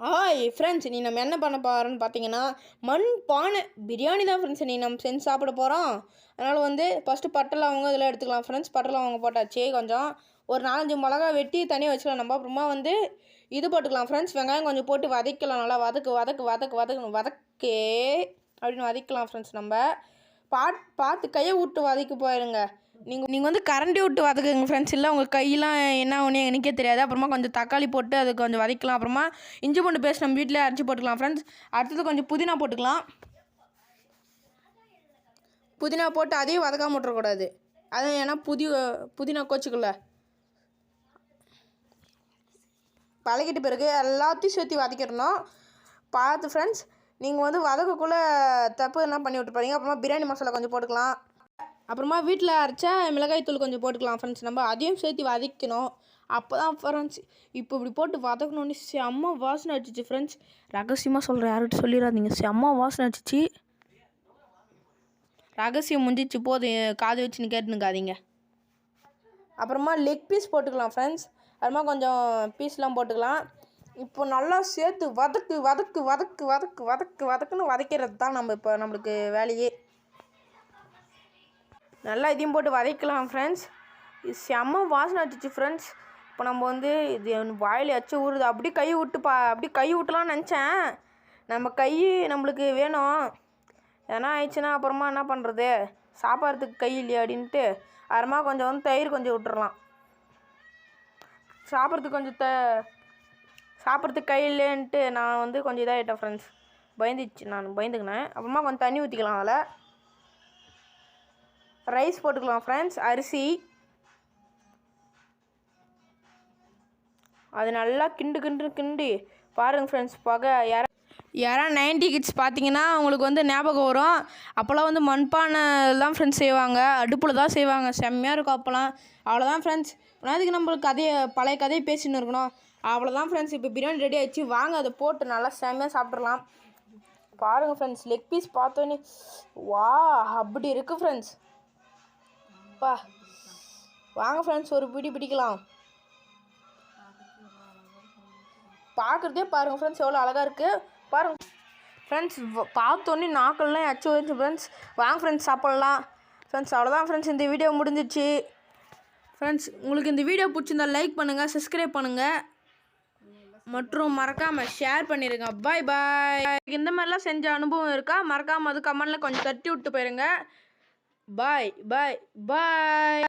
ஆய் ஃப்ரெண்ட்ஸ் நீ நம்ம என்ன பண்ண போகிறோன்னு பார்த்தீங்கன்னா மண் பானை பிரியாணி தான் ஃப்ரெண்ட்ஸ் நீ நம்ம செஞ்சு சாப்பிட போகிறோம் அதனால் வந்து ஃபஸ்ட்டு பட்டை அவங்க இதெல்லாம் எடுத்துக்கலாம். ஃப்ரெண்ட்ஸ் பட்டை லவங்க போட்டாச்சு கொஞ்சம் ஒரு நாலஞ்சு மிளகா வெட்டி தனியாக வச்சுக்கலாம். நம்ம அப்புறமா வந்து இது போட்டுக்கலாம். ஃப்ரெண்ட்ஸ் வெங்காயம் கொஞ்சம் போட்டு வதக்கலாம். நல்லா வதக்கு வதக்கு வதக்கு வதக்கு வதக்கே அப்படின்னு வதக்கலாம் ஃப்ரெண்ட்ஸ் நம்ம. பாட் பார்த்து கையை விட்டு வதக்கி போயிருங்க. நீங்கள் நீங்கள் வந்து கரண்டி விட்டு வதக்குங்க ஃப்ரெண்ட்ஸ் இல்லை உங்கள் கையெல்லாம் என்ன ஒன்று எனக்கே தெரியாது. அப்புறமா கொஞ்சம் தக்காளி போட்டு அது கொஞ்சம் வதக்கலாம். அப்புறமா இஞ்சி பூண்டு பேஸ்ட் நம்ம வீட்டில் அரைச்சி போட்டுக்கலாம் ஃப்ரெண்ட்ஸ் அடுத்தது கொஞ்சம் புதினா போட்டுக்கலாம். புதினா போட்டு அதையும் வதக்காம விட்டுறக்கூடாது. அது ஏன்னா புதி புதினா கோச்சுக்கல பழகிட்ட பிறகு எல்லாத்தையும் சேர்த்து வதக்கிடணும். பார்த்து ஃப்ரெண்ட்ஸ் நீங்கள் வந்து வதக்கக்குள்ளே தப்பு என்ன பண்ணி விட்டு அப்புறமா பிரியாணி மசாலா கொஞ்சம் போட்டுக்கலாம். அப்புறமா வீட்டில் அரைச்சா மிளகாய் தூள் கொஞ்சம் போட்டுக்கலாம் ஃப்ரெண்ட்ஸ் நம்ம அதையும் சேர்த்து வதக்கணும். அப்போ தான் ஃப்ரெண்ட்ஸ் இப்போ இப்படி போட்டு வதக்கணுன்னு செம்ம வாசனை அடிச்சிச்சு ஃப்ரெண்ட்ஸ் ரகசியமாக சொல்கிறேன் யார்கிட்ட சொல்லிடாதீங்க. செம்ம வாசனை அடிச்சிச்சு. ரகசியம் முடிஞ்சிச்சு போதும். காது வச்சுன்னு கேட்டுனுக்காதீங்க அப்புறமா லெக் பீஸ் போட்டுக்கலாம் ஃப்ரெண்ட்ஸ் அப்புறமா கொஞ்சம் பீஸ்லாம் போட்டுக்கலாம். இப்போ நல்லா சேர்த்து வதக்கு வதக்கு வதக்கு வதக்கு வதக்கு வதக்குன்னு வதக்கிறது தான் நம்ம இப்போ நம்மளுக்கு வேலையே. நல்லா இதையும் போட்டு வதக்கலாம் ஃப்ரெண்ட்ஸ் இது செம்ம வாசனை அடிச்சிச்சு ஃப்ரெண்ட்ஸ் இப்போ நம்ம வந்து இது வாயில் அச்சு ஊறுது. அப்படி கை விட்டு பா அப்படி கை விட்டலாம்னு நினச்சேன். நம்ம கை நம்மளுக்கு வேணும். ஏன்னா ஆயிடுச்சுன்னா அப்புறமா என்ன பண்ணுறது சாப்பிட்றதுக்கு கை இல்லையா அப்படின்ட்டு அப்புறமா கொஞ்சம் வந்து தயிர் கொஞ்சம் விட்டுறலாம். சாப்பிட்றதுக்கு கொஞ்சம் த சாப்பிட்றதுக்கு கை இல்லைன்ட்டு நான் வந்து கொஞ்சம் இதாகிட்டேன் ஃப்ரெண்ட்ஸ் பயந்துச்சு நான் பயந்துக்கினேன். அப்புறமா கொஞ்சம் தண்ணி ஊற்றிக்கலாம் அதில். ரைஸ் போட்டுக்கலாம் ஃப்ரெண்ட்ஸ் அரிசி. அது நல்லா கிண்டு கிண்டு கிண்டி. பாருங்கள் ஃப்ரெண்ட்ஸ் பகை யார யாராவது நைன்டி கிட்ஸ் பார்த்தீங்கன்னா அவங்களுக்கு வந்து ஞாபகம் வரும். அப்போல்லாம் வந்து மண்பானை தான் ஃப்ரெண்ட்ஸ் செய்வாங்க. அடுப்பில் தான் செய்வாங்க. செம்மையாக இருக்கும் அப்போல்லாம் அவ்வளோதான் ஃப்ரெண்ட்ஸ் அதுக்கு நம்மளுக்கு கதையை பழைய கதையை பேசின்னு இருக்கணும்? அவ்வளோதான் ஃப்ரெண்ட்ஸ் இப்போ பிரியாணி ரெடி ஆகிடுச்சு வாங்க அதை போட்டு நல்லா செம்மையாக சாப்பிட்றலாம் பாருங்கள் ஃப்ரெண்ட்ஸ் லெக் பீஸ் பார்த்தோன்னே வா அப்படி இருக்குது ஃப்ரெண்ட்ஸ் பா வாங்க ஃப்ரெண்ட்ஸ் ஒரு பிடி பிடிக்கலாம். பார்க்குறதே பாருங்கள் ஃப்ரெண்ட்ஸ் எவ்வளோ அழகாக இருக்குது பாருங்க. ஃப்ரெண்ட்ஸ் பார்த்தோன்னே நாக்கள்லாம் அச்சு வந்துச்சு ஃப்ரெண்ட்ஸ் வாங்க ஃப்ரெண்ட்ஸ் சாப்பிட்லாம். ஃப்ரெண்ட்ஸ் அவ்வளோதான் ஃப்ரெண்ட்ஸ் இந்த வீடியோ முடிஞ்சிச்சு. ஃப்ரெண்ட்ஸ் உங்களுக்கு இந்த வீடியோ பிடிச்சிருந்தா லைக் பண்ணுங்கள் சப்ஸ்கிரைப் பண்ணுங்கள் மற்றும் மறக்காமல் ஷேர் பண்ணிடுங்க பாய் பாய் இந்த மாதிரிலாம் செஞ்ச அனுபவம் இருக்கா? மறக்காமல் அது கமெண்டில் கொஞ்சம் தட்டி விட்டு போயிருங்க. பாய் பாய் பாய்